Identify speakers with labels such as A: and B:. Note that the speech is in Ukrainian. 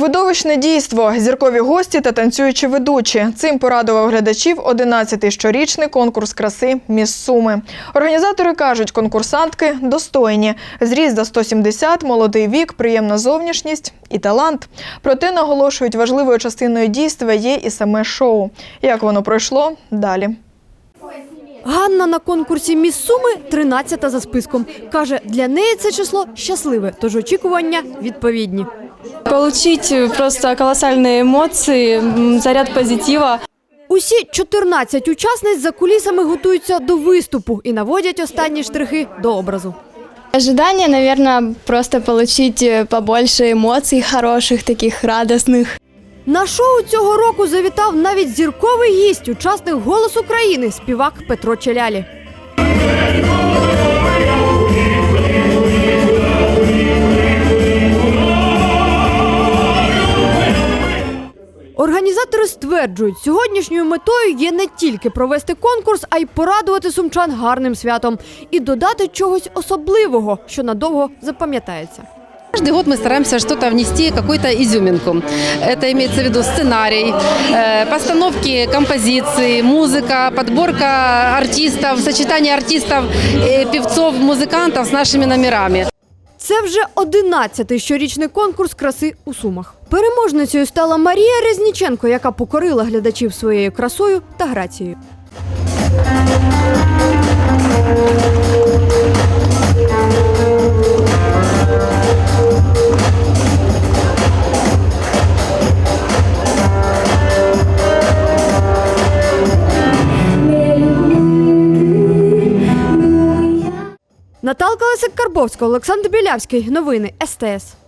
A: Видовищне дійство, зіркові гості та танцюючі ведучі. Цим порадував глядачів 11-й щорічний конкурс краси «Міс Суми». Організатори кажуть, конкурсантки достойні. Зріст за 170, молодий вік, приємна зовнішність і талант. Проте наголошують, важливою частиною дійства є і саме шоу. Як воно пройшло далі.
B: Ганна на конкурсі «Міс Суми» 13-та за списком. Каже, для неї це число щасливе, тож очікування відповідні.
C: Получить просто колоссальные эмоции, м, заряд позитива.
B: Усі 14 учасниць за кулісами готуються до виступу і наводять останні штрихи до образу.
D: Ожидание, наверное, просто получить э, побольше эмоций хороших, таких радостных.
B: На шоу цього року завітав навіть зірковий гість, учасник «Голос України» співак Петро Челялі. Організатори стверджують, сьогоднішньою метою є не тільки провести конкурс, а й порадувати сумчан гарним святом і додати чогось особливого, що надовго запам'ятається.
E: Каждый год мы стараемся что-то внести, какую-то изюминку. Это имеется в виду сценарий, э, постановки композиции, музыка, подборка артистов, сочетание артистов, э, певцов, музыкантов с нашими номерами.
B: Це вже 11-й щорічний конкурс краси у Сумах. Переможницею стала Марія Резніченко, яка покорила глядачів своєю красою та грацією. Наталка Лисик Карбовська, Олександр Білявський. Новини СТС.